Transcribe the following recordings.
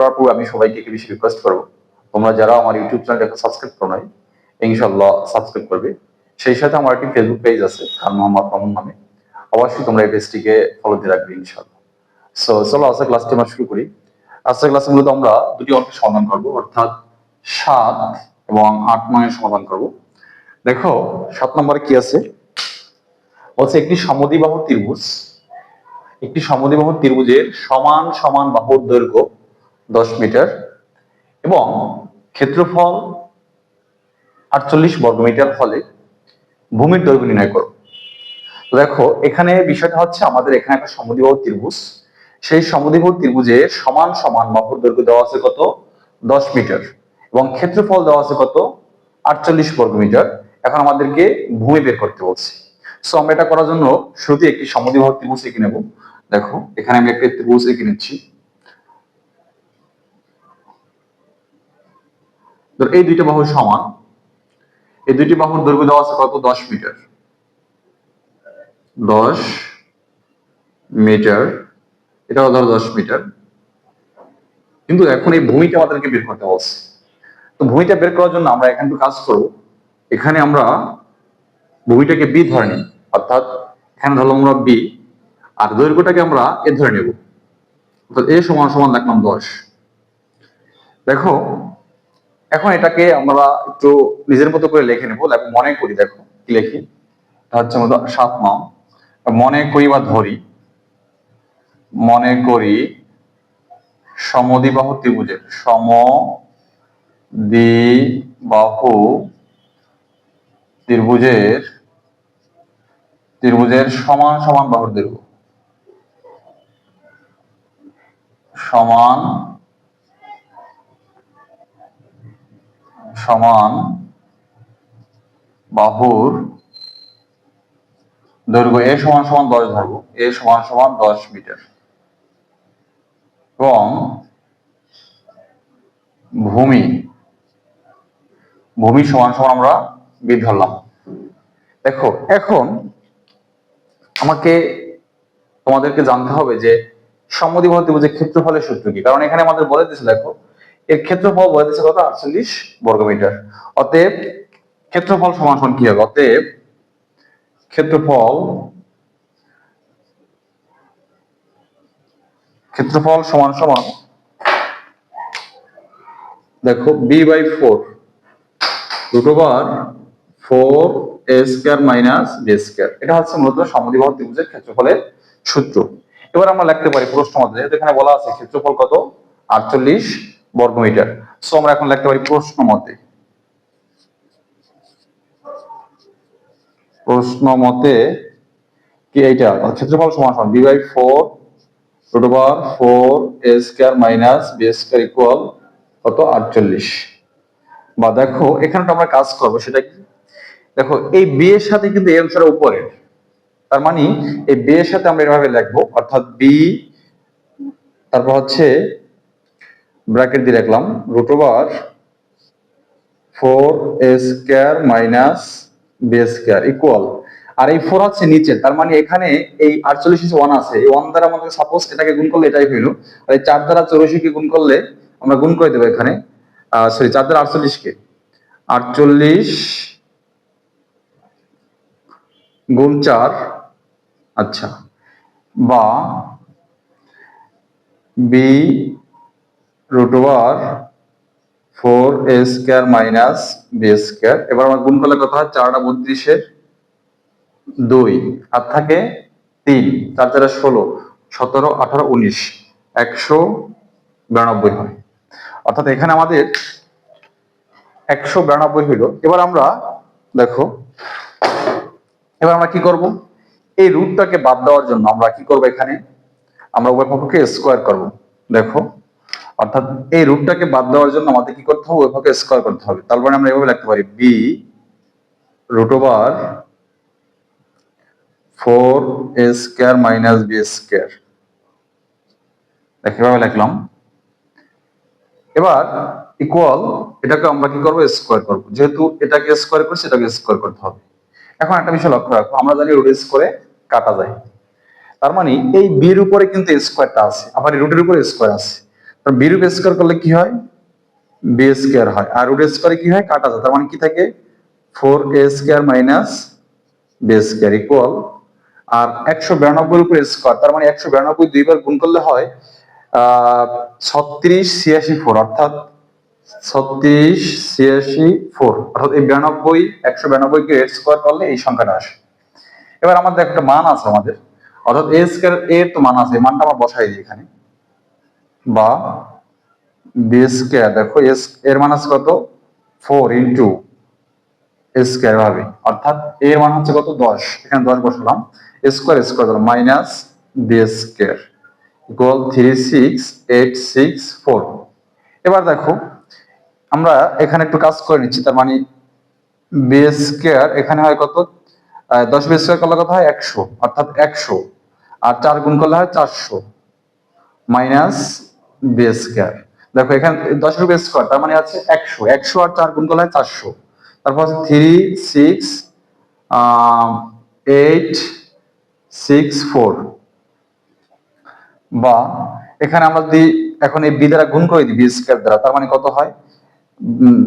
পর আমি সবাইকে একটি বেশি রিকোয়েস্ট করব। তোমরা যারা আমার ইউটিউব চ্যানেলটাকে সাবস্ক্রাইব করো নাই ইনশাল্লাহ সাবস্ক্রাইব করবে। সেই সাথে আমার একটি ফেসবুক পেজ আছে, খান মোহাম্মদ মামুন নামে। অবশ্যই তোমরা এই পেজটিকে ফলো দিয়ে রাখবে ইনশাল্লাহ সো চলো আজকে ক্লাসটি আমরা শুরু করি। আজকের ক্লাসে মূলত আমরা দুটি অঙ্কের সমাধান করব, অর্থাৎ সাত এবং আট নয়ের সমাধান করব। দেখো, সাত নম্বরে কি আছে? বলছে একটি সমদ্বিবাহু ত্রিভুজ, একটি সমদ্বিবাহু ত্রিভুজের সমান সমান বাহুর দৈর্ঘ্য দশ মিটার এবং ক্ষেত্রফল আটচল্লিশ বর্গমিটার হলে ভূমির দৈর্ঘ্য নির্ণয় করো। দেখো, এখানে বিষয়টা হচ্ছে আমাদের এখানে একটা সমদ্বিবাহু ত্রিভুজ। সেই সমদ্বিবাহু ত্রিভুজের সমান সমান বাহুর দৈর্ঘ্য দেওয়া আছে কত? দশ মিটার। এবং ক্ষেত্রফল দেওয়া আছে কত? আটচল্লিশ বর্গমিটার এখন আমাদেরকে ভূমি বের করতে বলছে। সো আমরা এটা করার জন্য শুরুতে একটি সমদ্বিবাহু ত্রিভুজ এঁকে নেব। দেখো, এখানে আমি একটা ত্রিভুজ এঁকে নিচ্ছি। তো এই দুইটা বাহু সমান, এই দুইটি বাহুর দৈর্ঘ্য দেওয়া আছে কত? দশ মিটার। দশ মিটার। ধরো দশ মিটার। কিন্তু এখন এই ভূমিটা আমাদেরকে বের করতে তো ভূমিটা বের করার জন্য আমরা কাজ করব। এখানে আমরা ভূমিটাকে বি ধরে নিই, অর্থাৎ এখানে ধরলাম আমরা বি আর দৈর্ঘ্যটাকে আমরা এ ধরে নেব। অর্থাৎ এ সমান সমান রাখলাম দশ। দেখো এখন এটাকে আমরা একটু নিজের মতো করে লিখে নেব মনে করি, দেখো, কি লিখি? এটা হচ্ছে মতো সাত নং। মনে করি বা ধরি, মনে করি সমদ্বিবাহু ত্রিভুজের সম দ্বিবাহু ত্রিভুজের ত্রিভুজের সমান সমান বাহুর দৈর্ঘ্য। সমান সমান বাহুর দৈর্ঘ্য এ সমান সমান দশ ধরবো। এ সমান সমান দশ মিটার। এবং ভূমি ভূমি সমান সমান আমরা বি ধরলাম। দেখো, এখন আমাকে তোমাদেরকে জানতে হবে যে সমদ্বিবাহু ত্রিভুজের ক্ষেত্রফলের সূত্র কি? কারণ এখানে আমাদের বলে দিয়েছে, দেখো এর ক্ষেত্রফল বলে দিয়েছে কত? আটচল্লিশ বর্গমিটার। অতএব ক্ষেত্রফল সমান সমান কি হবে? অতএব ক্ষেত্রফল ক্ষেত্রফল সমান সমান দেখো B by four root over four A square minus B square এটা হচ্ছে মূলত সমদ্বিবাহু ত্রিভুজের ক্ষেত্রফলের সূত্র। এবার আমরা লিখতে পারি প্রশ্ন মধ্যে এখানে বলা আছে ক্ষেত্রফল কত? আটচল্লিশ বর্গমিটার। সো আমরা এখন লিখতে পারি প্রশ্ন মতে। প্রশ্ন মতে কি এইটা? ক্ষেত্রফল সমান সমান B by four root over four A square minus B square equal কত? আটচল্লিশ। বা দেখো, এখানে তো আমরা কাজ করব, সেটা কি? দেখো, এই বি এর সাথে কিন্তু এই অংশের উপরে তার মানে এই বি এর সাথে আমরা এভাবে লিখব, অর্থাৎ বি তারপর হচ্ছে ব্র্যাকেট দিয়ে রাখলাম root over four A square minus B square equal আর এই ফোর আছে নিচে, তার মানে এখানে এই আটচল্লিশ ওয়ান আছে, এই ওয়ান দ্বারা আমাদের সাপোজ এটাকে গুণ করলে এটাই হইল। আর এই চার দ্বারা চৌরাশিকে গুণ করলে আমরা গুণ করে দেবো এখানে সরি চার দ্বারা আটচল্লিশকে। আটচল্লিশ গুণ চার আচ্ছা বা B root over four A square minus B square এবার আমার গুণ করলে হয় চারটা বত্রিশের দুই, আর থাকে তিন, চার চারে ষোলো, সতেরো, আঠারো, উনিশ, একশো বিরানব্বই হয়। অর্থাৎ এখানে আমাদের একশো বিরানব্বই হইল। এবার আমরা, দেখো, এবার আমরা কি করব? এই রুটটাকে বাদ দেওয়ার জন্য আমরা কি করব এখানে? আমরা উভয় পক্ষকে স্কোয়ার করব। দেখো অর্থাৎ এই রুটটাকে বাদ দেওয়ার জন্য আমাদের কি করতে হবে? পক্ষকে স্কোয়ার করতে হবে। তার মানে আমরা এভাবে লিখতে পারি B root over four A square minus B square এভাবে লিখলাম। এবার ইকুয়াল এটাকে আমরা কি করব? স্কোয়ার করব। যেহেতু এটাকে স্কোয়ার করছি, এটাকে স্কোয়ার করতে হবে। এখন একটা বিষয় লক্ষ্য রাখো। আমরা জানি রুট স্কোয়ারে কাটা যায়। তার মানে এই বির উপরে কিন্তু স্কোয়ারটা আছে, আবার রুটের উপরে স্কোয়ার আছে। বি রুট স্কোয়ার করলে কি হয়? বি স্কোয়ার হয়। আর রুট স্কোয়ারে কি হয়? কাটা যায়। তার মানে কি থাকে? Four A square minus B square equal আর একশো বিরানব্বই উপর স্কোয়ার তার মানে একশো বিরানব্বই দুইবার গুণ করলে হয় ছত্রিশ ছিয়াশি ফোর অর্থাৎ ছত্রিশ ছিয়াশি ফোর অর্থাৎ এই বিরানব্বই, একশো বিরানব্বই কে স্কোয়ার করলে এই সংখ্যাটা আসে। এবার আমাদের একটা মান আছে আমাদের। অর্থাৎ এ স্কোয়ার এর তো মান আছে। মানটা আমরা বসাই দিই এখানে। বা বি দেখো এস এর মান আছে কত? ফোর ইন্টু স্কোয়ার ভাবে। অর্থাৎ এর মান হচ্ছে কত? দশ। এখানে দশ বসালাম। Square square minus B square three six eight six four এবার দেখো, আমরা এখানে একটু কাজ করে নিচ্ছি। তার মানে বি স্কোয়ার এখানে হয় কত? দশ বি স্কোয়ার করলে কত হয়? একশো। অর্থাৎ একশো। আর চার গুণ করলে হয় চারশো। মাইনাস বি স্কোয়ার দেখো, এখানে দশ রুপি স্কোয়ার তার মানে আছে একশো। একশো আর চার গুণ করলে চারশো। তারপর three six eight six four বা এখানে আমরা যদি এখন এই বি দ্বারা গুণ করে দিই বি স্কোয়ার দ্বারা, তার মানে কত হয়?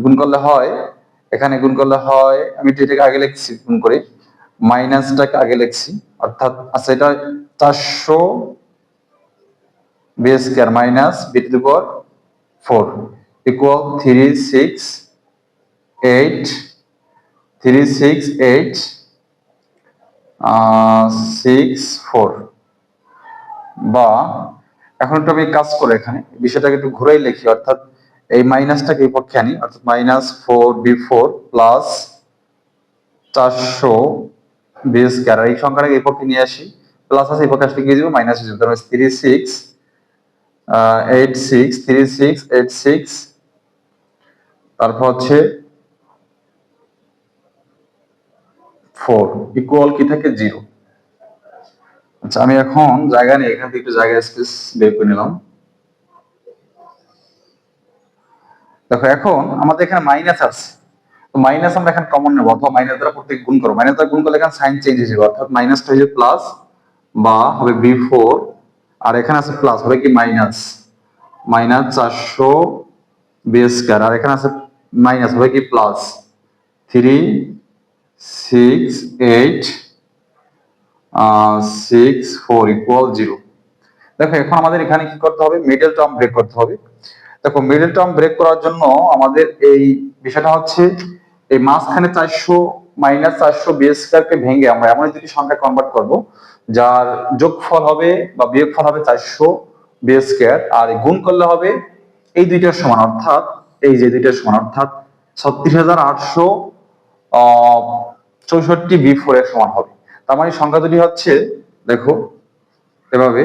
গুণ করলে হয়, এখানে গুণ করলে হয়, আমি এটাকে আগে লিখছি, গুণ করে। মাইনাসটাকে আগে লিখছি, অর্থাৎ আচ্ছা এটা চারশো B square minus B to the power four equal three six eight three six eight six four বা এখন একটু আমি কাজ করে এখানে, বিষয়টাকে একটু ঘুরাই লিখি, অর্থাৎ এই মাইনাসটাকে এই পক্ষে আনি, অর্থাৎ minus four B four plus চারশো বি স্কোয়ার এই সংখ্যাটাকে এই পক্ষে নিয়ে আসি প্লাস আছে এই পক্ষে আসলে গিয়ে যাব? Minus three six eight six three six eight six তারপর হচ্ছে ফোর ইকুয়াল কি থাকে জিরো আচ্ছা আমি এখন জায়গা নিয়ে, এখান থেকে একটু জায়গা স্পেস বের করে নিলাম। দেখো, এখন আমাদের এখানে মাইনাস আছে। তো মাইনাস আমরা এখানে কমন নেব, অথবা মাইনাস দ্বারা প্রত্যেক গুণ করব। মাইনাস দ্বারা গুণ করলে এখানে সাইন চেঞ্জ হয়ে যাবে। অর্থাৎ মাইনাসটা হয়ে যাবে প্লাস বা হবে বি ফোর আর এখানে আছে প্লাস হবে কি মাইনাস মাইনাস চারশো বি স্কোয়ার আর এখানে আছে মাইনাস হবে কি plus three six eight six four equal zero দেখো, এখন আমাদের এখানে কি করতে হবে? মিডল টার্ম ব্রেক করতে হবে। দেখো মিডল টার্ম ব্রেক করার জন্য আমাদের এই বিষয়টা হচ্ছে, এই মাঝখানে চারশো মাইনাস চারশো কে ভেঙে আমরা এমন দুটি সংখ্যা কনভার্ট করব। যার যোগফল হবে বা বিয়োগফল হবে চারশো স্কোয়ার আর গুণ করলে হবে এই দুইটার সমান, অর্থাৎ এই যে দুইটার সমান, অর্থাৎ ছত্রিশ হাজার আটশো চৌষট্টি বি ফোর এর সমান হবে। তার মানে সংখ্যা দুটি হচ্ছে, দেখো, এভাবে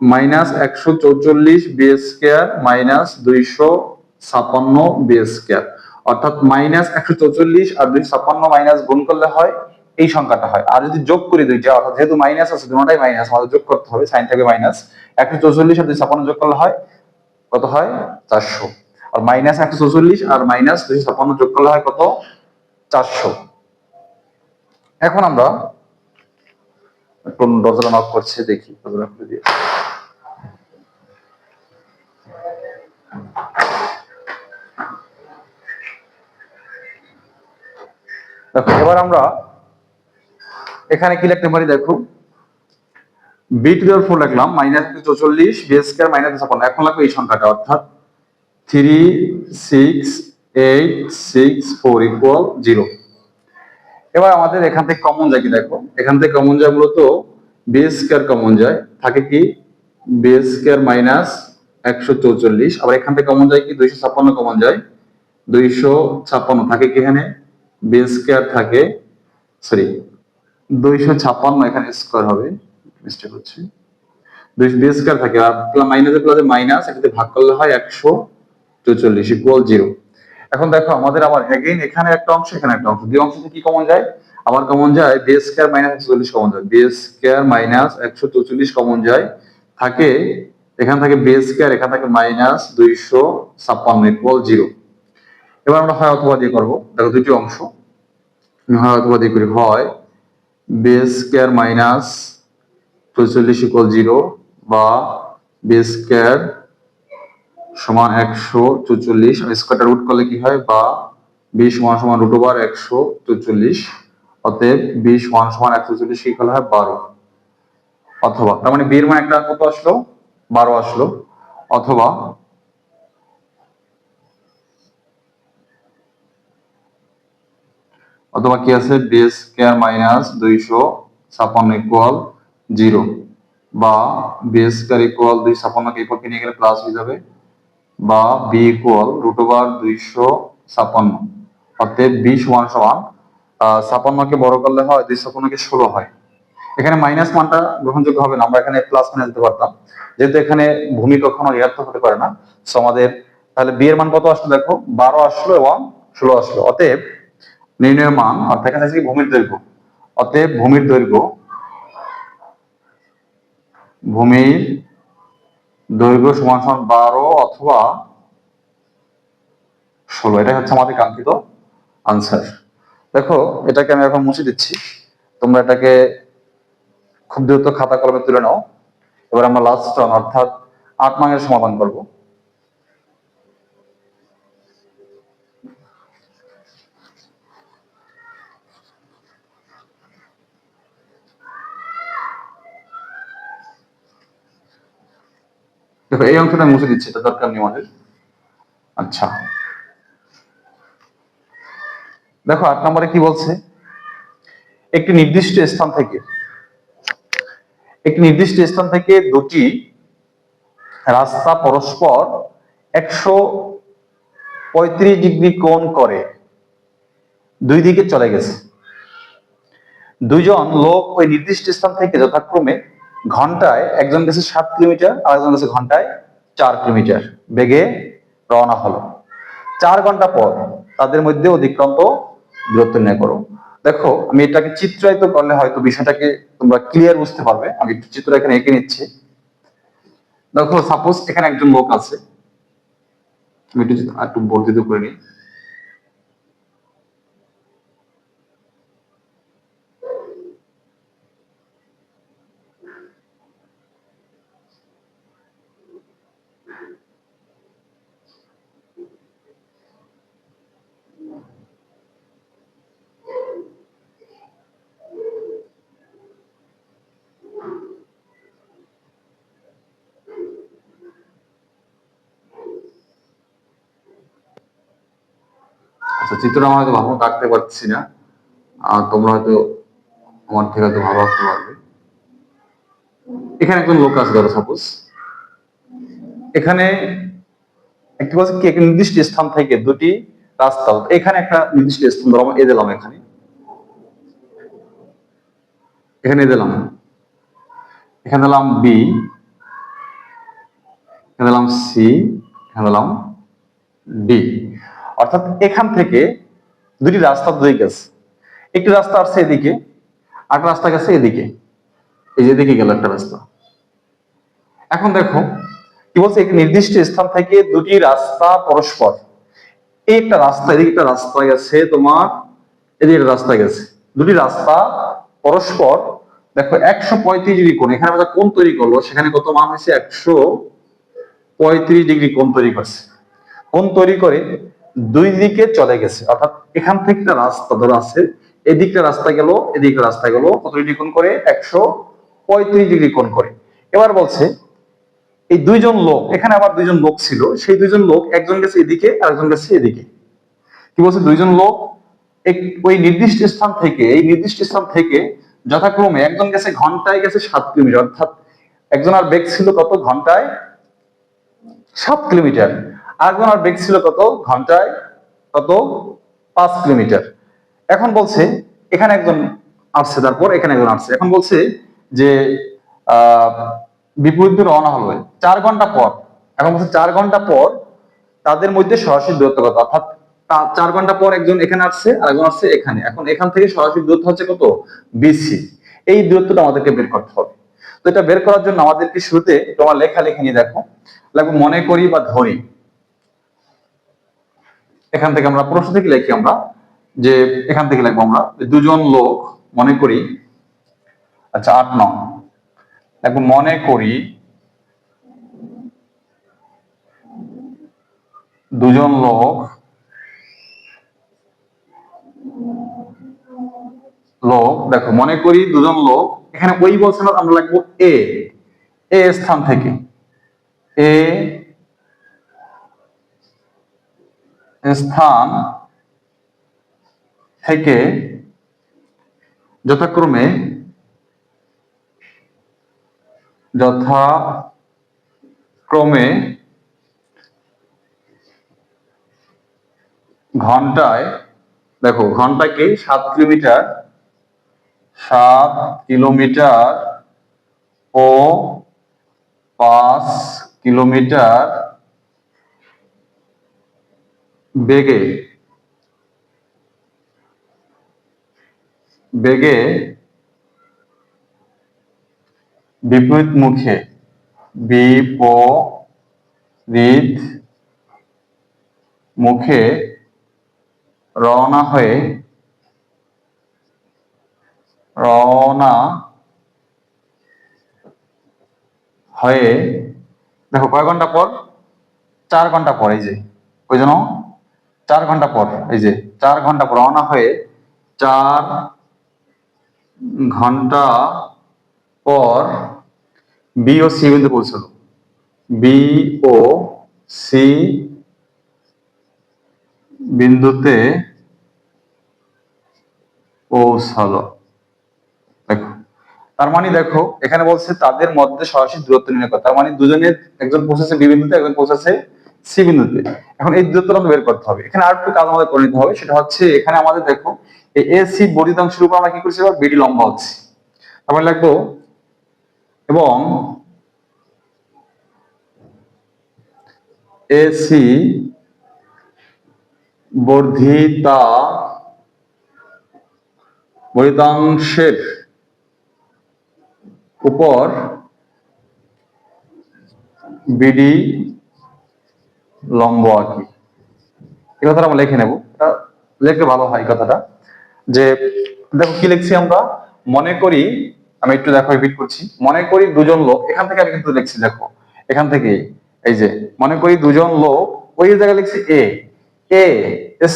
মাইনাস একশো চৌচল্লিশ বি স্কোয়ার মাইনাস দুইশো ছাপান্ন বি স্কোয়ার অর্থাৎ মাইনাস একশো চৌচল্লিশ আর দুইশো ছাপান্ন মাইনাস গুণ করলে হয় এই সংখ্যাটা হয়। আর যদি যোগ করি দুইটা, অর্থাৎ যেহেতু মাইনাস আছে দুটাই মাইনাস আমাদের যোগ করতে হবে সাইন থাকবে মাইনাস একশো চৌচল্লিশ আর দুইশো ছাপান্ন যোগ করলে হয়, কত হয়? চারশো। আর মাইনাস একশো চৌচল্লিশ আর মাইনাস দুইশো ছাপান্ন যোগ করলে হয় কত? চারশো। এখন আমরা কোন দরজা নক করছে দেখি, দরজা খুলে দিয়ে। এবার আমরা এখানে কি লিখতে পারি দেখো? বি টু ফোর লিখলাম মাইনাস চৌচল্লিশ বি স্কোয়ার মাইনাস ছাপান্ন এখন লাগবে এই সংখ্যাটা, অর্থাৎ three six eight six four equal zero এবার আমাদের এখান থেকে কমন যায় কি দেখো? এখান থেকে কমন যায় মূলত বি স্কোয়ার কমন যায়। থাকে কি? বি স্কোয়ার মাইনাস একশো চৌচল্লিশ। আবার এখান থেকে কমন যায় কি? দুইশো ছাপ্পান্ন কমন যায়। দুইশো ছাপ্পান্ন থাকে কি এখানে? বি স্কোয়ার থাকে সরি দুইশো ছাপ্পান্ন এখানে স্কোয়ার হবে। মিস্টেক হচ্ছে। দুইশো বি স্কোয়ার থাকে। আর মাইনাস প্লাসে মাইনাস এটাতে ভাগ করলে হয় একশো চৌচল্লিশ ইকুয়াল জিরো এখন দেখো, আমাদের আবার এগেইন এখানে একটা অংশ, এখানে একটা অংশ। দুই অংশ থেকে কি কমন যায়? আবার কমন যায় বি স্কোয়ার মাইনাস একশো চল্লিশ কমন যায়। বি স্কোয়ার মাইনাস একশো চৌচল্লিশ কমন যায়। থাকে, এখান থেকে বি স্কোয়ার এখান থেকে মাইনাস দুইশো ছাপ্পান্ন ইকুয়াল জিরো এবার আমরা হয় অথবা দিয়ে করব। দেখো দুটি অংশ। হয় অথবা দিয়ে করি, হয় বি স্কোয়ার মাইনাস চৌচল্লিশ ইকুয়াল জিরো বা বি স্কোয়ার সমান একশো চৌচল্লিশ। স্কোয়ারটা রুট করলে কি হয়? বা বি সমান সমান রুট ওভার একশো চৌচল্লিশ। অতএব বি সমান সমান একশো চল্লিশ কি হয়? বারো। অথবা, তার মানে বিয়ের মান একটা কত আসলো? বারো আসলো। অথবা অথবা কি আছে? বি স্কোয়ার মাইনাস দুইশো ছাপান্ন ইকুয়াল জিরো বা বি স্কোয়ার ইকুয়াল দুই ছাপান্নকে পক্ষে নিয়ে গেলে প্লাস হয়ে যাবে বা বি ইকুয়াল রুট ওভার দুইশো ছাপান্ন অতএব বি সমান সমান ছাপান্নকে বড় করলে হয় দুই ছাপান্নকে ষোলো হয়। এখানে মাইনাস মানটা গ্রহণযোগ্য হবে না, আমরা এখানে প্লাস মানে দিতে পারতাম। যেহেতু এখানে ভূমি কখনো ঋণাত্মক হতে পারে না সো আমাদের, তাহলে বি এর মান কত আসলো দেখো? বারো আসলো এবং ষোলো আসলো। অতএব নির্ণয় মান, অর্থাৎ এখানে আছে ভূমির দৈর্ঘ্য। অতএব ভূমির দৈর্ঘ্য ভূমির দৈর্ঘ্য সমান সমান বারো অথবা ষোলো। এটা হচ্ছে আমাদের কাঙ্ক্ষিত আনসার দেখো, এটাকে আমি এখন মুছে দিচ্ছি। তোমরা এটাকে খুব দ্রুত খাতা কলমে তুলে নাও। এবার আমরা লাস্ট অর্থাৎ আট মাঙের সমাধান করব। দেখো, এই অংশটা মুছে দিচ্ছি, এটা দরকার নেই আমাদের। আচ্ছা। দেখো, আট নম্বরে কি বলছে? একটি নির্দিষ্ট স্থান থেকে, একটি নির্দিষ্ট স্থান থেকে দুটি রাস্তা পরস্পর একশো পঁয়ত্রিশ ডিগ্রি কোণ করে, দুই দিকে চলে গেছে। দুইজন লোক ওই নির্দিষ্ট স্থান থেকে যথাক্রমে ঘন্টায় একজন গেছে সাত কিলোমিটার আর একজন গেছে ঘন্টায় চার কিলোমিটার। বেগে রওনা হলো। চার ঘণ্টা পর তাদের মধ্যে অতিক্রান্ত দূরত্ব নির্ণয় করো। দেখো, আমি এটাকে চিত্রায়িত করলে হয়তো বিষয়টাকে তোমরা ক্লিয়ার বুঝতে পারবে। আমি একটু চিত্র এখানে এঁকে নিচ্ছি। দেখো সাপোজ এখানে একজন লোক আছে। আমি একটু একটু বর্ধিত করে নিই। আচ্ছা চিত্রটা আমি হয়তো ভালো কাটতে পারছি না। আর তোমরা হয়তো আমার থেকে হয়তো ভালো আসতে পারবে। এখানে একজন লোক আছে, ধরো সাপোজ এখানে একটি বলছে কি, একটা নির্দিষ্ট স্থান থেকে দুটি রাস্তা। এখানে একটা নির্দিষ্ট স্থান, ধরো এ দিলাম এখানে। এখানে দিলাম এখানে দিলাম বি এখানে দিলাম সি এখানে দিলাম ডি অর্থাৎ এখান থেকে দুটি রাস্তা দুই গেছে। একটি রাস্তা আসছে এদিকে আর রাস্তা গেছে এদিকে। এই যে এদিকে গেল একটা রাস্তা। এখন দেখো, কি বলছে? একটি নির্দিষ্ট স্থান থেকে দুটি রাস্তা পরস্পর। এই একটা রাস্তা, এদিকে একটা রাস্তা গেছে তোমার, এদিকে রাস্তা গেছে। দুটি রাস্তা পরস্পর। দেখো, একশো পঁয়ত্রিশ ডিগ্রি কোণ। এখানে আমরা কোণ তৈরি করল সেখানে কত মান হয়েছে? একশো পঁয়ত্রিশ ডিগ্রি কোণ তৈরি করছে। কোণ তৈরি করে দুই দিকে চলে গেছে। অর্থাৎ এখান থেকে রাস্তা ধরো আছে। এদিকটা রাস্তা গেল, এদিকে রাস্তা গেল। কত ডিগ্রি কোণ করে? একশো পঁয়ত্রিশ ডিগ্রি কোণ করে। এবার বলছে, এই দুইজন লোক, এখানে আবার দুইজন লোক ছিল। সেই দুইজন লোক, একজন গেছে এদিকে আর একজন গেছে এদিকে। কি বলছে? দুইজন লোক ওই নির্দিষ্ট স্থান থেকে, এই নির্দিষ্ট স্থান থেকে যথাক্রমে একজন গেছে ঘন্টায় গেছে সাত কিলোমিটার। অর্থাৎ একজন আর বেগ ছিল কত? ঘন্টায় সাত কিলোমিটার। আরেকজন আর বেগ ছিল কত ঘন্টায় কত? পাঁচ কিলোমিটার। এখন বলছে, এখানে একজন আসছে, তারপর এখানে একজন আসছে। এখন বলছে যে বিপরীত রওনা হবে। চার ঘণ্টা পর, এখন বলছে চার ঘণ্টা পর তাদের মধ্যে সরাসরি দূরত্ব কত? অর্থাৎ চার ঘণ্টা পর একজন এখানে আসছে আর একজন আসছে এখানে। এখন এখান থেকে সরাসরি দূরত্ব হচ্ছে কত? বিসি। এই দূরত্বটা আমাদেরকে বের করতে হবে। তো এটা বের করার জন্য আমাদেরকে শুরুতে তোমার লেখা লিখে নিয়ে দেখো। লাগবে মনে করি বা ধরি। এখান থেকে আমরা প্রশ্ন থেকে লিখি আমরা, যে এখান থেকে লিখব আমরা দুজন লোক মনে করি আচ্ছা আট নং, লিখব, মনে করি দুজন লোক লোক, দেখো, মনে করি দুজন লোক, এখানে ওই বলছে না, আমরা লাগবো এ এ স্থান থেকে, এ স্থান থেকে যথাক্রমে যথাক্রমে ঘন্টায় দেখো ঘন্টাকে সাত কিলোমিটার। সাত কিলোমিটার ও পাঁচ কিলোমিটার বেগে বেগে বিপরীত মুখে বিপরীত মুখে রওনা হয়ে রওনা হয়ে, দেখো কয় ঘণ্টা পর? চার ঘণ্টা পর যে ওই জন্য চার ঘণ্টা পর, এই যে চার ঘণ্টা পর রওনা হয়ে চার ঘণ্টা পর বি ও সি বিন্দু পৌঁছালো। বি ও সি বিন্দুতে পৌঁছালো। দেখো, তার মানে দেখো, এখানে বলছে তাদের মধ্যে সরাসরি দূরত্ব নির্ণয় তার মানে দুজনের, একজন পৌঁছেছে বি বিন্দুতে, একজন পৌঁছেছে সি বিন্দুতে এখন এই দূরত্বটা আমাদের বের করতে হবে। এখানে আর একটু কাজ আমাদের করে নিতে হবে, সেটা হচ্ছে এখানে আমাদের দেখো, এই এ সি বর্ধিত উপর আমরা কি করছি এবার? বিডি লম্বা হচ্ছে। তারপরে লাগবো এবং এসি বর্ধিতা, বর্ধিতাংশের উপর বিডি লম্ব আঁকি এই কথাটা আমরা লিখে নেব। লিখলে ভালো হয় কথাটা। যে দেখো কি লিখছি আমরা? মনে করি, আমি একটু দেখো রিপিট করছি। মনে করি দুজন লোক, এখান থেকে আমি কিন্তু লিখছি, দেখো। এখান থেকে, এই যে, মনে করি দুজন লোক, ওই জায়গায় লিখছি এ এ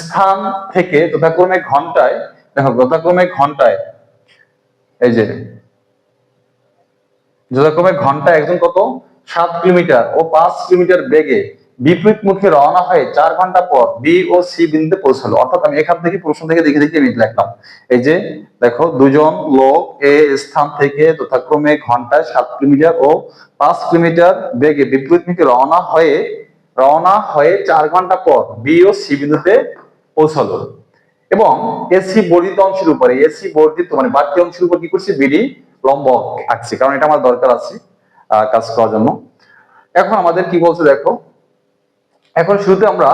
স্থান থেকে যথাক্রমে ঘন্টায়, দেখো, যথাক্রমে ঘন্টায়, এই যে, যথাক্রমে ঘন্টায় একজন কত? সাত কিলোমিটার ও পাঁচ কিলোমিটার বেগে বিপরীত মুখে রওনা হয়ে চার ঘণ্টা পর বি ও সি বিন্দুতে পৌঁছালো। অর্থাৎ আমি এখান থেকে প্রশ্ন থেকে দেখে দেখে লিখলাম। এই যে, দেখো, দুজন লোক এ স্থান থেকে যথাক্রমে ঘন্টায় সাত কিলোমিটার ও পাঁচ কিলোমিটার বেগে বিপরীত মুখে রওনা হয়ে রওনা হয়ে চার ঘণ্টা পর বি ও সি বিন্দুতে পৌঁছালো। এবং এসি বর্ধিত অংশের উপরে এসি বর্ধিত মানে বাড়তি অংশের উপর কি করছি? বিডি লম্ব আঁকছি। কারণ এটা আমার দরকার আছে কাজ করার জন্য। এখন আমাদের কি বলছে দেখো? এখন শুরুতে আমরা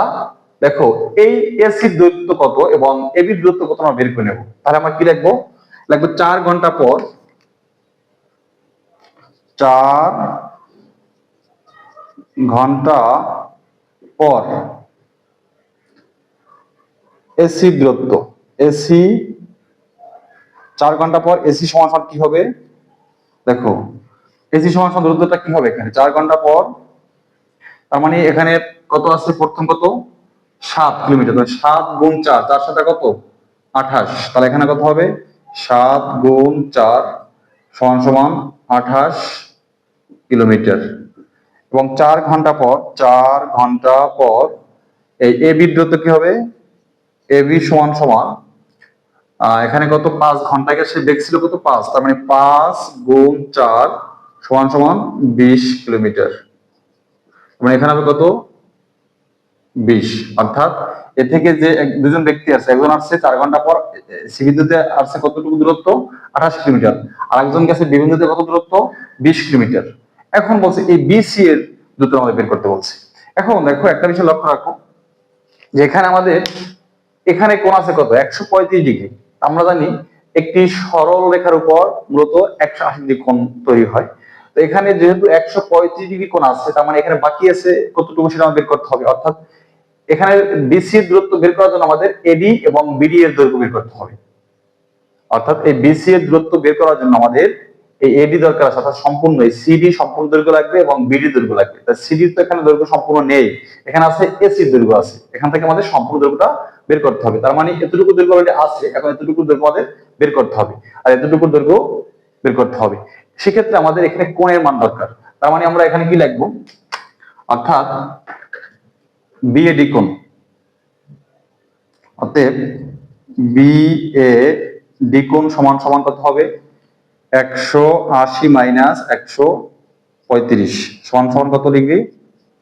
দেখো এই এসির দূরত্ব কত এবং এবির দূরত্ব কত আমরা বের করে নেব। তাহলে আমরা কি লিখব? লিখব চার ঘণ্টা পর চার ঘণ্টা পর এসি দূরত্ব। এসি চার ঘণ্টা পর এসি সমান কি হবে? দেখো এসি সমান দূরত্বটা কি হবে এখানে? চার ঘণ্টা পর, তার মানে এখানে কত আছে? প্রথম কত? সাত কিলোমিটার, তাহলে সাত গুণ চার চার সাথে কত? আঠাশ। তাহলে এখানে কত হবে? সাত গুণ চার সমান সমান আঠাশ কিলোমিটার। এবং চার ঘণ্টা পর, চার ঘণ্টা পর, এই এ বি দূরত্ব কি হবে? এ বি সমান সমান এখানে কত? পাঁচ ঘণ্টা গেছে বেগ ছিল কত? পাঁচ। তার মানে পাঁচ গুণ চার সমান সমান বিশ কিলোমিটার। মানে এখানে হবে কত? বিশ, অর্থাৎ এ থেকে যে দুজন ব্যক্তি আছে, একজন আসছে চার ঘণ্টা পর সিবিন্দুতে আসছে কতটুকু দূরত্ব? আঠাশ কিলোমিটার। আর একজন গেছে বিবিন্দুতে কত দূরত্ব? বিশ কিলোমিটার। এখন বলছে এই বিসি এর দূরত্ব আমাদের বের করতে বলছে। এখন দেখো একটা বিষয় লক্ষ্য রাখো যে এখানে আমাদের এখানে কোণ আছে কত? একশো পঁয়ত্রিশ ডিগ্রি। আমরা জানি একটি সরল রেখার উপর মূলত একশো আশি ডিগ্রি কোণ তৈরি হয়। তো এখানে যেহেতু একশো পঁয়ত্রিশ ডিগ্রি কোণ আছে, তার মানে এখানে বাকি আছে কতটুকু সেটা আমাদের বের করতে হবে। অর্থাৎ এখানে বিসি দূরত্ব বের করার জন্য আমাদের এডি এবং বিডি এর দৈর্ঘ্য বের করতে হবে। অর্থাৎ এই বিসি এর দূরত্ব বের করার জন্য আমাদের এই এডি দরকার আছে, অর্থাৎ সম্পূর্ণ এই সিডি সম্পূর্ণ দৈর্ঘ্য লাগবে এবং বিডি দৈর্ঘ্য লাগবে। তা সিডি তো এখানে দৈর্ঘ্য সম্পূর্ণ নেই, এখানে আছে এসি দৈর্ঘ্য আছে। এখান থেকে আমাদের সম্পূর্ণ দৈর্ঘ্যটা বের করতে হবে। তার মানে এতটুকু দৈর্ঘ্য অলরেডি আছে, এখন এতটুকু দৈর্ঘ্য আমাদের বের করতে হবে আর এতটুকু দৈর্ঘ্য বের করতে হবে। সেক্ষেত্রে আমাদের এখানে কোণের মান দরকার। তার মানে আমরা এখানে কি লিখব? অর্থাৎ বিএডি কোণ অতএব বি এ ডি কোণ সমান সমান কত হবে? একশো আশি মাইনাস একশো পঁয়ত্রিশ। সমান সমান কত ডিগ্রি?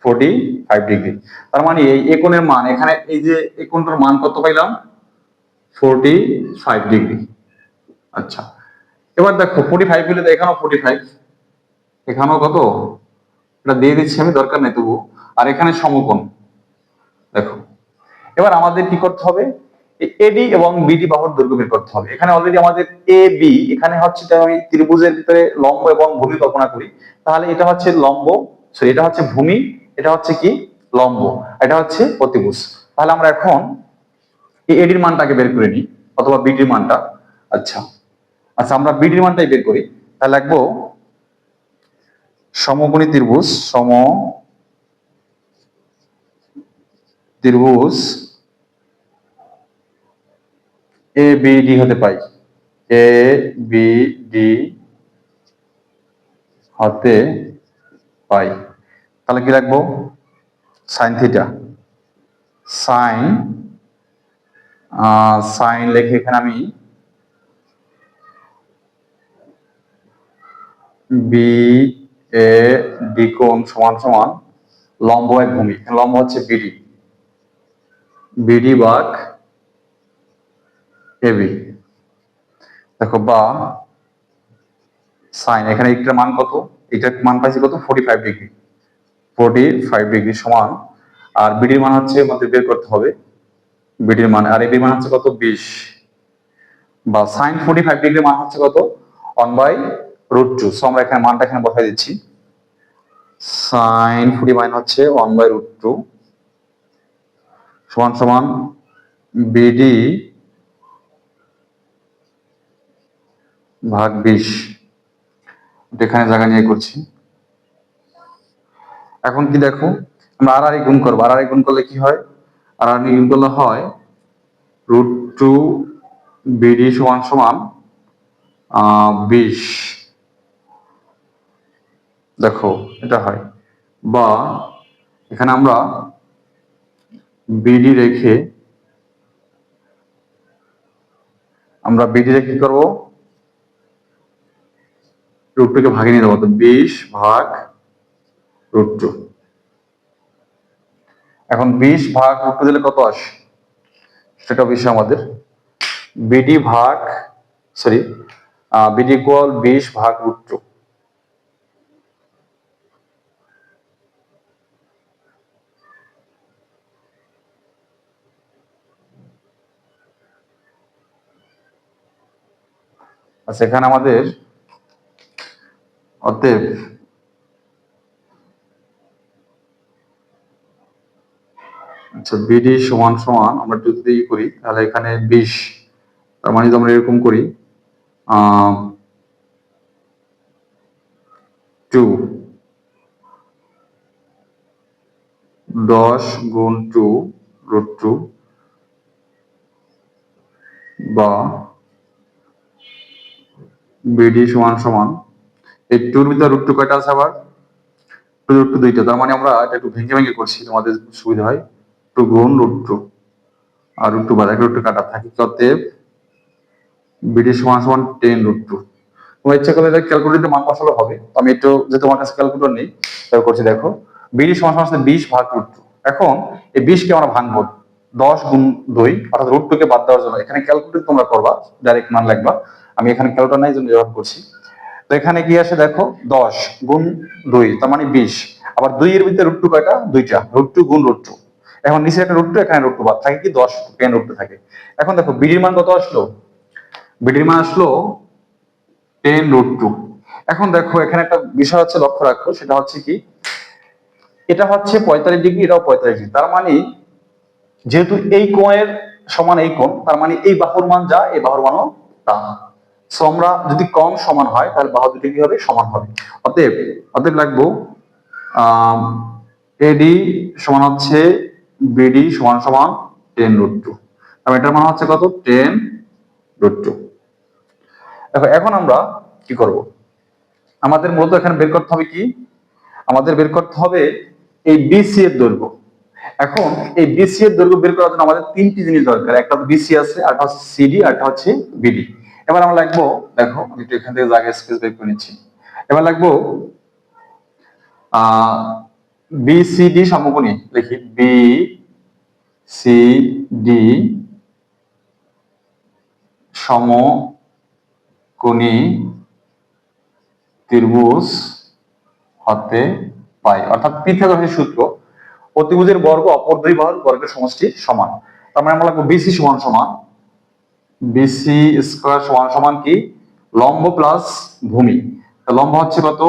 Forty five degree. তার মানে এই এ কোণের মান, এখানে এই যে এ কোণটার মান কত পাইলাম? Forty five degree. আচ্ছা এবার দেখো ফোর্টি ফাইভ হলে তো এখানেও ফোর্টি ফাইভ এখানেও কত? এটা দিয়ে দিচ্ছি আমি, দরকার নেই তবু। আর এখানে সমকোণ। দেখো, এবার আমাদের কি করতে হবে? এডি এবং বিডি বাহুর দৈর্ঘ্য বের করতে হবে। এখানে অলরেডি আমাদের এ, বি, এখানে হচ্ছে আমি ত্রিভুজের ভিতরে লম্ব এবং ভূমি কল্পনা করি, তাহলে এটা হচ্ছে লম্ব সরি এটা হচ্ছে ভূমি, এটা হচ্ছে কি? লম্ব এটা হচ্ছে অতিভুজ। তাহলে আমরা এখন এডির মানটাকে বের করে নিই, অথবা বিডির মানটা। আচ্ছা আচ্ছা আমরা বিডির মানটাই বের করি। তাহলে লিখব সমকোণী ত্রিভুজ সম ত্রিভুজ এ বি ডি হতে পাই। এ বি ডি হতে পাই। তাহলে কি রাখব? সাইন থিটা সাইন সাইন লেখে এখানে আমি বি এ ডি কোণ সমান সমান লম্ব এক ভূমি। লম্ব হচ্ছে বিডি বিডি বাক এবি দেখো বা, সাইন, এখানে একটার মান কত? এটার মান পাইছি কত? Forty five degree forty five degree সমান। আর বিডির মান হচ্ছে আমাদের বের করতে হবে। বিডির মান, আর এবির মান হচ্ছে কত? বিশ। বা সাইন ফোর্টি ফাইভ ডিগ্রি মান হচ্ছে কত? One by root two so আমরা এখানে মানটা এখানে বসাই দিচ্ছি। সাইন ফোর্টি মাইন হচ্ছে ওয়ান বাই রুট টু সমান সমান বিডি ভাগ বিশ। এখানে জায়গা নিয়ে করছি। এখন কি দেখো? আমরা আর আর গুণ করব। আর আর গুণ করলে কি হয়? আর আর গুণ করলে হয় রুট টু বিডি সমান সমান বিশ। দেখো, এটা হয়। বা এখানে আমরা বিডি রেখে আমরা বিডি রেখে কি করব? রুট টুকে ভাগে নিয়ে দেবো বিশ ভাগ রুট টু এখন বিশ ভাগ রুট টু দিলে কত আসে? সেটা বিষয় আমাদের। বিডি ভাগ সরি বিডি ইকুয়াল বিশ ভাগ রুট টু আচ্ছা এখানে আমাদের অতএব আচ্ছা বিডি সমান সমান আমরা যদি ই করি, তাহলে এখানে বিশ, তার মানে যদি আমরা এরকম করি টু দশ গুণ টু রুট টু বা বিডি সমান সমান এই টুর ভিতরে রুট টু কয়টা আছে আবার? টু রুট টু দুইটা, তার মানে আমরা এটা একটু ভেঙে ভেঙে করছি, তোমাদের সুবিধা হয়? টু গুণ রুট টু আর রুট টু বাদ এক রুট টু কাটা থাকে। অতএব বিডি সমান সমান টেন রুট টু তোমার ইচ্ছা করলে এটা ক্যালকুলেটর মান বসালে হবে। আমি একটু যে তোমার কাছে ক্যালকুলেটর নেই তাই করছি দেখো। বিডি সমান সমান বিশ ভাগ রুট টু এখন, এই বিশকে আমরা ভাঙবো দশ গুণ দুই, অর্থাৎ রুট টুকে বাদ দেওয়ার জন্য। এখানে ক্যালকুলেটর তোমরা করবা ডাইরেক্ট মান লাগবা। আমি এখানে ক্যালকুলেটর নাই জন্য ব্যবহার করছি। তো এখানে কি আসে দেখো? দশ গুণ দুই, তার মানে বিশ। আবার দুই এর ভিতরে রুট টু কয়টা? দুইটা। রুট টু গুণ রুট টু এখন নিচে একটা রুট টু এখানে রুট টু বাদ। থাকে কি? দশ টেন রুট টু থাকে। এখন দেখো বিডির মান কত আসলো? বিডির মান আসলো টেন রুট টু এখন দেখো, এখানে একটা বিষয় হচ্ছে লক্ষ্য রাখো, সেটা হচ্ছে কি? এটা হচ্ছে পঁয়তাল্লিশ ডিগ্রি, এটাও পঁয়তাল্লিশ ডিগ্রি। তার মানে যেহেতু এই কোণের সমান এই কোণ, তার মানে এই বাহুর মান যা, এই বাহুর মানও তা। সো আমরা যদি কম সমান হয়, তাহলে বাহু দুটি কি হবে সমান হবে। অতএব অতএব লাগবো এডি সমান হচ্ছে বিডি সমান সমান টেন রুট টু এটার মান হচ্ছে কত? টেন রুট টু দেখো, এখন আমরা কি করব? আমাদের মূলত এখানে বের করতে হবে কি? আমাদের বের করতে হবে এই বিসি এর দৈর্ঘ্য। এখন এই বিসি এর দৈর্ঘ্য বের করার জন্য আমাদের তিনটি জিনিস দরকার। একটা বিসি আছে আরটা হচ্ছে সিডি আরটা হচ্ছে বিডি এবার আমরা লিখব দেখো, আমি একটু এখান থেকে জায়গা স্কেচ বের করে নিচ্ছি। এবার লিখব বিসিডি সমকোণী লিখি। বি সি ডি সমকোণী ত্রিভুজ হতে পাই। অর্থাৎ পিথাগোরাসের সূত্র অতিভুজের বর্গ অপর দুই বাহুর বর্গের সমষ্টি সমান। তার মানে আমরা লাগবো বিসি সমান সমান বিসি স্কয়ার সমান সমান কি? লম্ব প্লাস ভূমি। লম্ব হচ্ছে কত?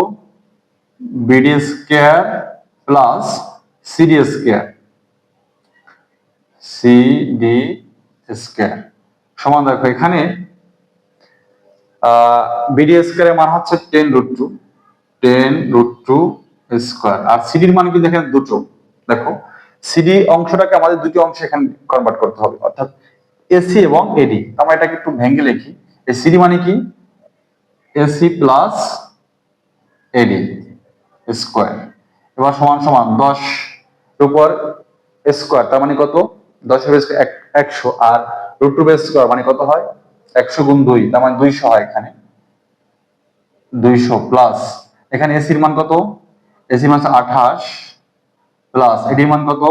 BD square plus CD square CD square সমান দেখো এখানে বিডি স্কয়ারের মান হচ্ছে ten root two ten root two square আর সিডির মান কিন্তু এখানে দুটো। দেখো সিডি অংশটাকে আমাদের দুটি অংশে এখানে কনভার্ট করতে হবে। অর্থাৎ এসি এবং এডি আমরা এটাকে একটু ভেঙে লিখি। এই সিডি মানে কি? এসি প্লাস এডি স্কোয়ার এবার সমান সমান দশ উপর স্কোয়ার তার মানে কত? দশ একশো। আর রুট টু স্কোয়ার মানে কত হয়? একশো গুণ দুই, তার মানে দুইশো হয় এখানে। দুইশো প্লাস এখানে এসির মান কত? এসির মান হচ্ছে আঠাশ প্লাস এডির মান কত?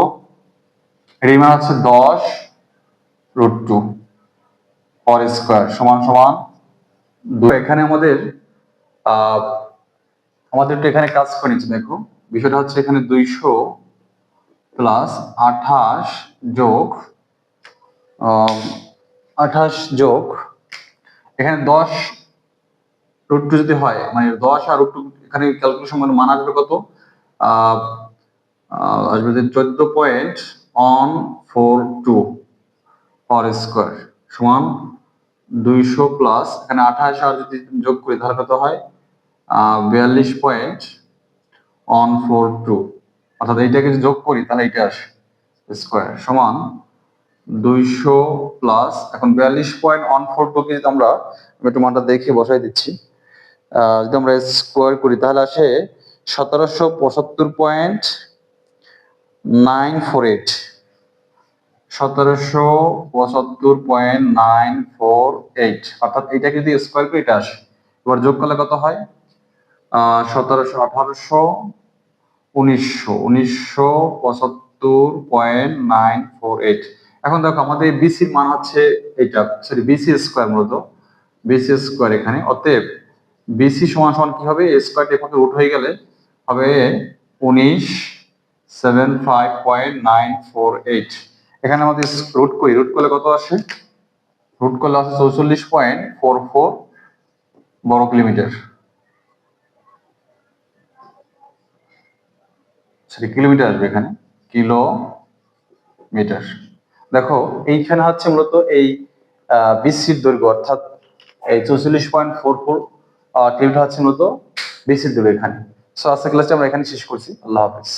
এডির মান হচ্ছে দশ। রুট টু পর স্কোয়ার সমান সমান এখানে আমাদের আমাদের একটু এখানে কাজ করে নিচ্ছে, দেখো। বিষয়টা হচ্ছে এখানে দুইশো প্লাস আঠাশ যোগ আঠাশ যোগ, এখানে দশ রুট টু যদি হয় মানে দশ আর রুট টু এখানে ক্যালকুলেশন মানে মান আসবে কত? আসবে চোদ্দ point one four two per square সমান দুইশো প্লাস এখানে আঠাশ আর যদি যোগ করি তাহলে কত হয়? বিয়াল্লিশ পয়েন্ট অন ফোর টু অর্থাৎ এইটাকে যদি যোগ করি তাহলে এইটা আসে স্কোয়ার সমান দুইশো প্লাস এখন বিয়াল্লিশ পয়েন্ট অন ফোর টু কে যদি আমরা, আমি একটু মানটা দেখে বসাই দিচ্ছি। যদি আমরা স্কোয়ার করি তাহলে আসে সতেরোশো পঁচাত্তর পয়েন্ট নাইন ফোর এইট সতেরোশো পঁচাত্তর পয়েন্ট নাইন ফোর এইট। অর্থাৎ এইটাকে যদি স্কোয়ার করি এটা আসে। এবার যোগ করলে কত হয়? সতেরোশো আঠারোশো উনিশশো। উনিশশো পঁচাত্তর পয়েন্ট নাইন ফোর এইট। এখন দেখো, আমাদের বিসির মান হচ্ছে এইটা। সরি বিসি স্কোয়ার মূলত। বিসি স্কোয়ার এখানে। অতএব বিসি সমান সমান কি হবে? স্কোয়ারটা এখানে রুট হয়ে গেলে হবে উনিশ seven five point nine four eight এখানে আমাদের রুট করি রুট করলে কত আসে? রুট করলে আসে চৌচল্লিশ পয়েন্ট ফোর ফোর বড় কিলোমিটার। কিলোমিটার আসবে এখানে, কিলোমিটার। দেখো, এইখানে হচ্ছে মূলত এই বিসির দৈর্ঘ্য, অর্থাৎ এই চৌচল্লিশ পয়েন্ট ফোর ফোর কিলোমিটার হচ্ছে মূলত বিসির দৈর্ঘ্য এখানে। সো আজকে ক্লাসটা আমরা এখানে শেষ করছি। আল্লাহ হাফেজ।